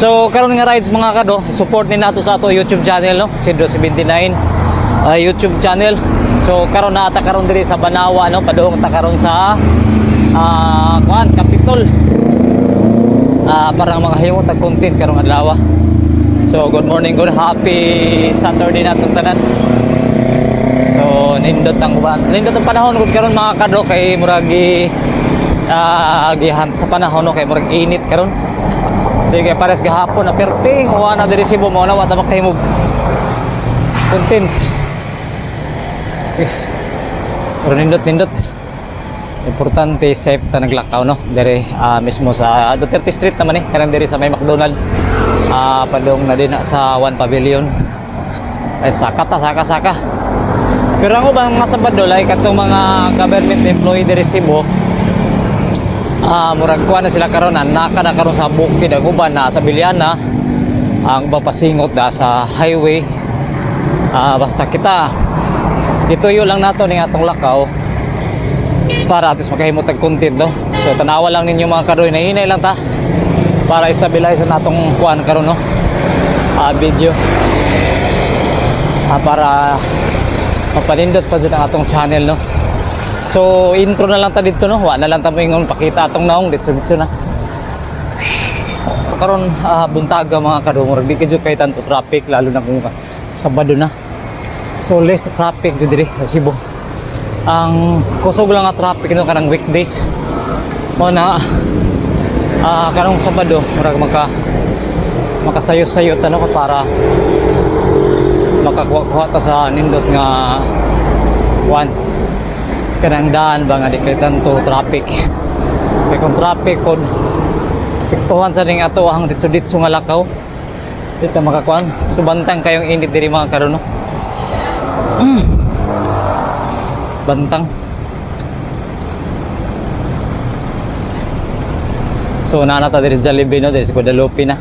So karon nga rides mga kado, support ni nato sa ato YouTube channel no, Sidro79 uh, YouTube channel. So karon na ata karon diri sa Banawa no, padung ta karon sa ah kuan Capitol. Ah parang mga himo tag content karong adlaw. So good morning, good happy Saturday nato tanan. So nindot ang uban. Nindot ang panahon gud karon mga kado kay muragi ah gihan sa panahon no kay murag init karon. Di kay pares gahapon na perting wa na diri Cebu mo na wa ta makahimog. Content. Eh, Pero nindot nindot. Importante safe ta naglakaw no diri ah, mismo sa Duterte Street naman eh kanang diri sa may McDonald. Ah padong na din sa One Pavilion. Ay saka ta saka saka. Pero ang ubang mga Sabado like katong mga government employee diri Cebu ah murag kuha na sila karon na naka na karon sa bukid ang uban na sa Biliana ang bapasingot da sa highway. Ah basta kita dituyo lang nato ning atong lakaw para at least makahimot tag content no? So tanawa lang ninyo mga karoy na hinay lang ta para stabilize na natong kuan karon no? Ah video. Ah, para mapanindot pa dyan ang atong channel no so intro na lang ta dito no? Wa na lang ta moingon pakita atong naong dito dito na. Karon ah, buntaga mga kadumor di kadyo kay tanto traffic lalo na kung Sabado na. So less traffic dito diri sa Cebu. Ang kusog lang nga traffic no kanang weekdays. Mo na ah kanang Sabado murag maka makasayot-sayot ano ko para makakuha ta sa nindot nga one kanang daan ba nga di kay tanto traffic. Kay kung traffic pod piktuhan sa ning ato ang ditso ditso nga lakaw. Dito makakuan. Subantang kayong init diri mga karon no? Bantang. So nanata diri sa Jollibee no diri sa Guadalupe na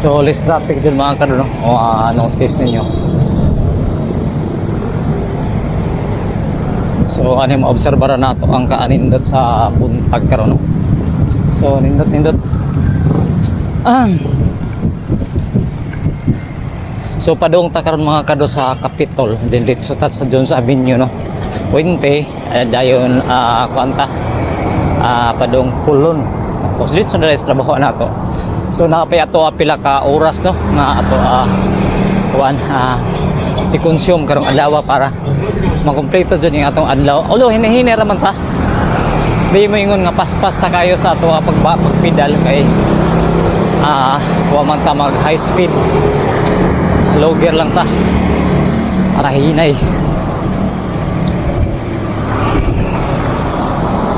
So less traffic dun mga no? O ah, notice ninyo. So ano yung maobserbara nato ang kaanindot sa buntag karon? So nindot nindot. Ah. So padung ta karon mga kado sa Capitol din dito sa sa Jones Avenue no. Puente uh, dayon ah kuanta ah padung pulon. Tapos dito na trabaho na to. So nakapay ato ah, pila ka oras no nga ato ah kuan ah i-consume karong adlaw para makumpleto dyan yung atong adlaw. Although hinihini raman ta. Di mo ingon nga paspas ta kayo sa ato ah, pagba pagpedal kay ah wa man ta mag high speed. Low gear lang ta. Para hinay.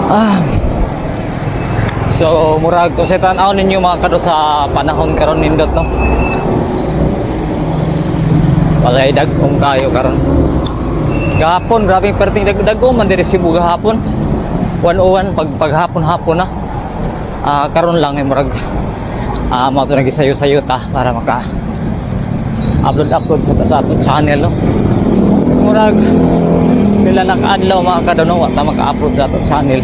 Ah. So murag ko sa tanaw ninyo mga kado sa panahon karon nindot no. Walay dagkong kayo karon. Gahapon grabe perting dagdago man diri Cebu gahapon. 101 pag paghapon-hapon na. Ah karon lang ay murag ah mo to nagisayo-sayo ta para maka upload upload sa sa atong channel no. Murag pila na kaadlaw mga kado no wa ta maka-upload sa atong channel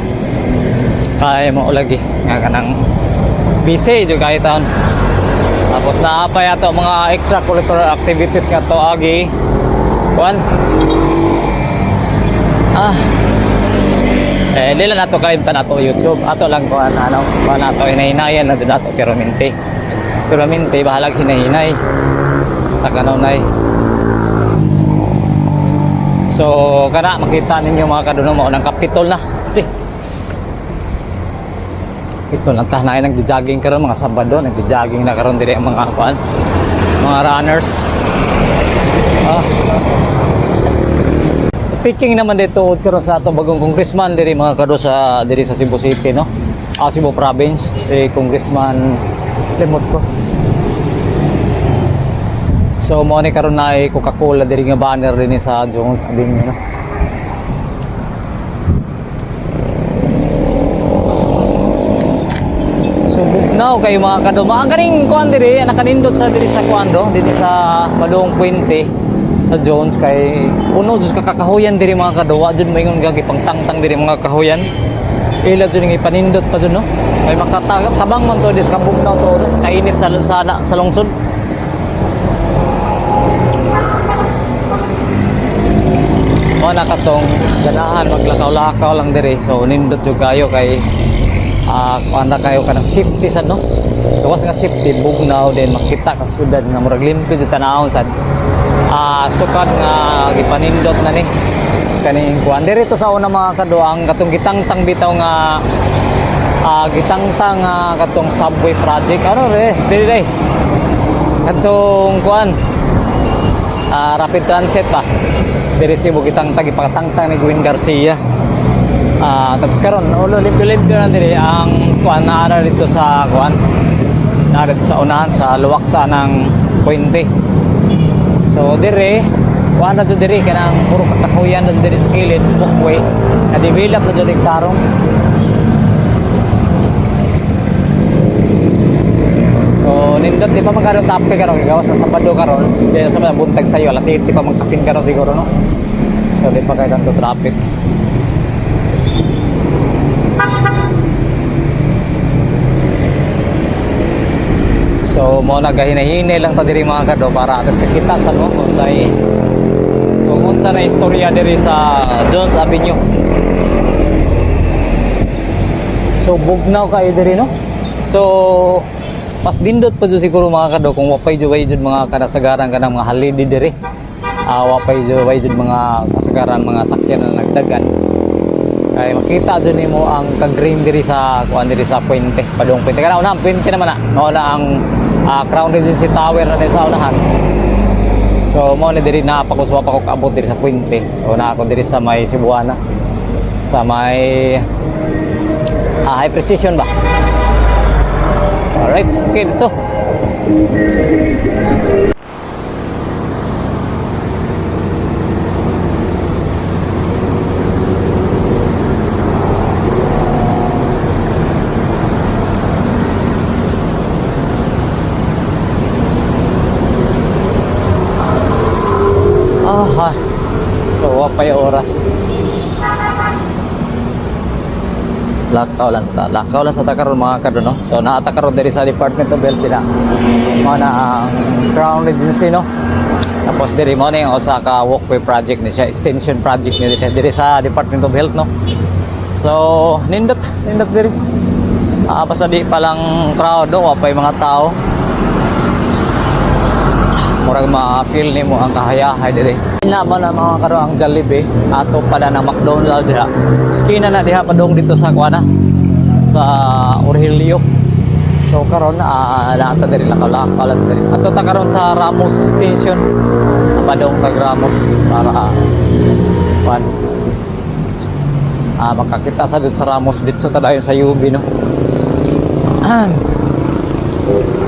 kaya mo lagi. Nga kanang busy jud kay taon. Tapos naapay ato mga extracurricular activities nga to agi. Kuan ah. Eh dila nato kalimtan ato YouTube. Ato lang kuan ano kuan ato hinahinayan na din ato pero minti. Pero minti bahalag hinahinay. Sa kanunay so kana makita ninyo mga kaduno mo ng kapitol na. Di. Ito lang tahnay nagjo-jogging karon mga Sabado nagjo-jogging na karon ang mga kuan mga runners. Ah. Speaking naman dito karon sa ato bagong congressman diri mga kado sa diri sa Cebu City no? Ah, Cebu province eh congressman limot ko. So mo ni karon na ay Coca-Cola diri nga banner din sa Jones Avenue no So bu- bugnaw kay mga kaduma. Ang kaning kuan diri, nakanindot sa diri sa kuan do, diri sa Balong Puente sa Jones kay uno jud kakakahuyan diri mga kaduwa jud maingon gagi pangtangtang diri mga kahuyan. Ila jud nga ipanindot pa jud no. Kay makatabang man to dis kabugnaw to no, sa kainit sa sa, sa lungsod. Mo na katong ganahan maglakaw-lakaw lang diri. So nindot jud kayo kay ah uh, kayo kanang safety sad no. Gawas nga safety bugnaw din makita ka sudad nga murag limpyo jud tanahon sad. Ah sukat nga gipanindot na ni. Kaning kuan diri to sa una mga kaduang katong gitangtang bitaw nga ah gitangtang nga katong subway project. Ano re? Diri dai katong kuan ah rapid transit ba? Diri si bukitang tagi pakatangtang ni Gwen Garcia ah tapos karon ulo limpyo-limpyo na diri ang kuan na ara dito sa kuan na sa unahan sa luwak sa ng puente so dire kuan na jud diri kanang puro katakuyan na diri sa kilid walkway na develop na jud karong So, nindot di pa magkaroon tapke karon gawas sa Sabado karon. Di sa buntag sayo alas 7 pa magkapin karon siguro no. So, di pa kay kanto traffic. So, mo na gahinay lang ta diri mga kado para atas kakita sa no kung tay kung unsa na istorya diri sa Jones Avenue. So, bugnaw kayo diri no. So, mas dindot pa dyan siguro mga kado kung wapay jud way jud mga kanasagaran kanang mga halidi diri. Uh, wapay jud way jud mga kasagaran mga sakyan na nagdagan. Kay makita jud nimo ang kag-green diri sa kuan diri sa puente padung puente kana una puente naman na. Wala ang uh, Crown Regency Tower na sa unahan. So mo ni diri na pa ko pa ko kaabot diri sa puente so na ako diri sa may Cebuana. Sa may ah, high precision ba? Alright, okay, so. Ah, wapay oras. lakaw lang sa lakaw lang sa takaron mga kado no? So naata karon diri sa Department of Health sila mo na ang Crown Regency no? Tapos diri mo na yung Osaka walkway project ni siya extension project ni diri, diri sa Department of Health no? So nindot nindot diri. Ah basta di pa lang crowd no? Wapay mga tao murag ma-feel nimo ang kahayahay diri. Naman ang mga karo ang Jollibee ato pala ng McDonald's diha. Skina na diha padong dito sa kuana sa Orhilio. So karon ah uh, diri lakalakalan diri. Ato ta karon sa Ramos Station padong kag Ramos para kuan ah makakita sa dito sa Ramos. Dito ta dayon sa UB no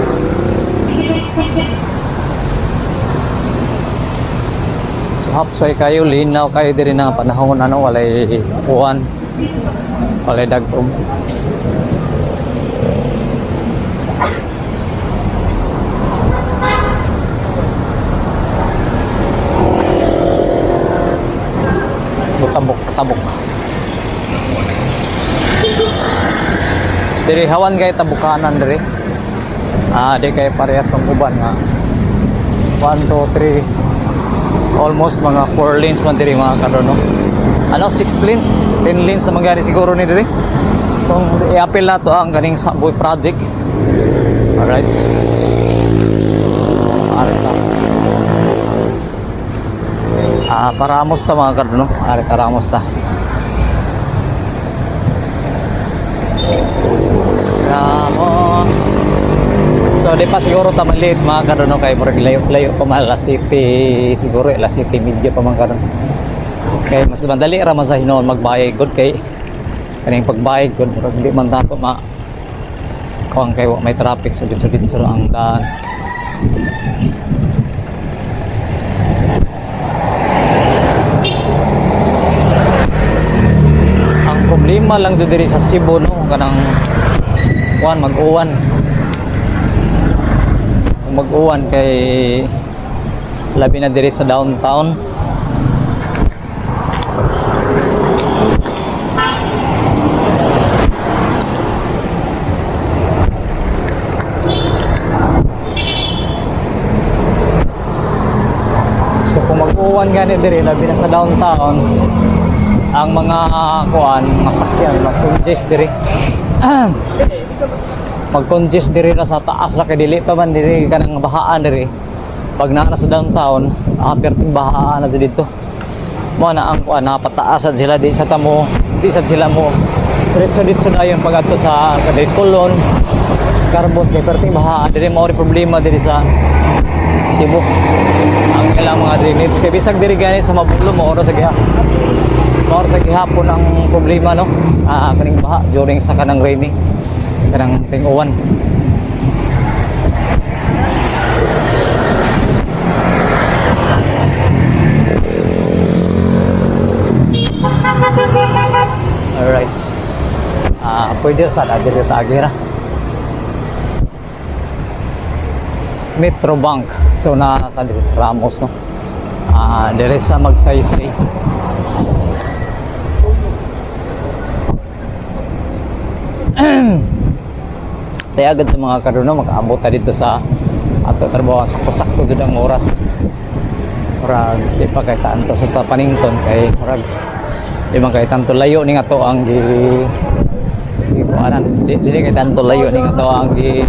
hapsay kayo linaw kayo diri na panahon ano walay uwan walay dagtog butabok tabok diri hawan kay tabukanan diri. Ah di kay parehas pang uban nga 1 2 3 almost mga 4 lanes man diri mga kado no? Ano 6 lanes 10 lanes na mangyari siguro ni diri? Kung i-appeal na to ang kaning subway project. Alright. So ari ta ah paramos ta mga kado no? Ari paramos ta So di pa siguro ta maliit mga karon kay murag layo-layo pa man alas city siguro alas city media pa man karon. Kay mas madali ra man sa hinuon magbayad gud kay kaning pagbayad gud murag di man dato ma kung kay may traffic sulit-sulit sa ang daan. Ang problema lang do diri sa Cebu no kanang kuan mag-uwan mag-uwan kay labi na diri sa downtown. Mag-uwan gani diri labi na sa downtown, ang mga kuan masakyan mag-congest diri. mag-congest diri na sa taas ra kay dili pa man diri kanang bahaan diri. Pag naa na sa downtown, apir bahaan na dito. Mo na ang kuan napataasan sila di sa tamo, di sa sila mo. Diretso dito na yung pag sa sa diri Colon, Carbon kay perting bahaan diri mo problema diri sa Cebu. Ang kailang mga drainage kay bisag diri gani sa mabulo mo oro sa giha. Mo sa gihapon ang problema no. Ah kaning baha during sa kanang rainy. Kanang ting uwan. Alright. Ah, pwede sa na diri ta agira. Metro Bank. So na diri sa Ramos no. Ah, diri sa magsaysay. Kaya agad sa mga karuno makaabot ta dito sa ato trabaho sa kusakto jud ang oras. Murag di pa kay tanto sa ta panington kay murag di man kay tanto layo ni nga to ang gi di ko di, di kay tanto layo ni nga to ang gi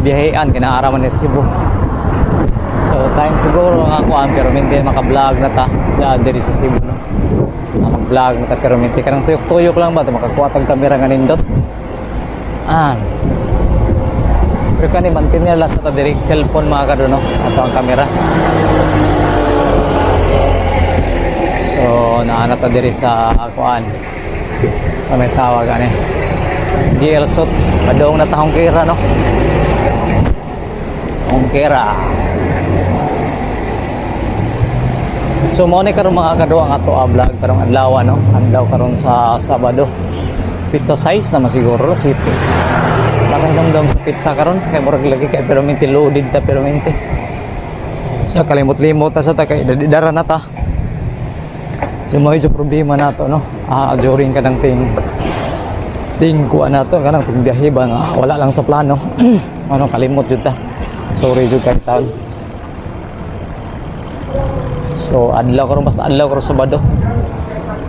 ibiyahean kinaaraman ni Cebu. So time siguro nga ako ang pero hindi maka-vlog na ta sa diri sa Cebu no. Mag-vlog na ta pero hindi kanang tuyok-tuyok lang ba makakuha tag kamera nga nindot. Ah. Pero kani mantin lang sa ta diri cellphone mga kado no ato ang kamera. So naana ta diri sa kuan. Sa may tawag ani. GL Sot, padong na tahong kira no. Ongkera. So mo ni karon mga kaduwa nga to a vlog karong adlaw no. Adlaw karon sa Sabado. Pizza size na masiguro sito. Parang damdam sa pizza karon kay murag lagi kay pero minti loaded ta pero minti. Sa kalimot-limot ta sa ta kay dara na ta. So mo problema nato no. Ah during kanang ting ting kuha nato kanang ting ba nga wala lang sa plano. ano kalimot jud ta. Sorry jud kay taon. So adlaw karon basta adlaw karon Sabado.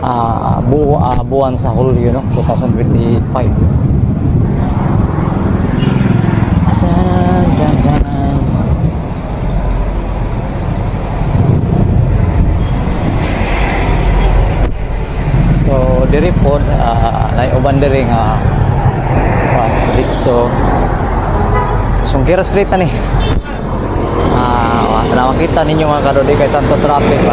Ah bu ah, buwan sa Hulyo no 2025. Dun, dun, dun. So diri pod uh, nay uban diri nga uh, Dixo Sungkira Street na ni. Ah, uh, tanaw kita ninyo mga kadodi kay tanto traffic ba.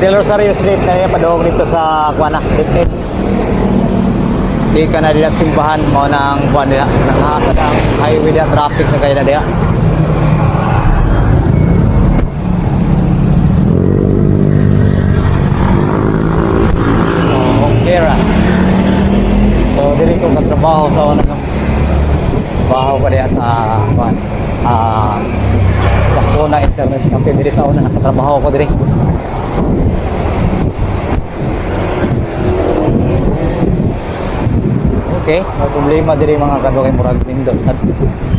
Fidel Rosario Street na yan padawag dito sa Kuana, Dipit. Di ka na dila simbahan mo ng kuan nila. Nakahasad ang highway na traffic sa kaya na diya. Oh, Kera. So, dili ko sa ano no. Trabaho ko diya sa kuan. Ah, sa Kuna Internet Cafe diri sa una nakatrabaho ko diri. Okay, may problema diri mga kadto kay murag Windows.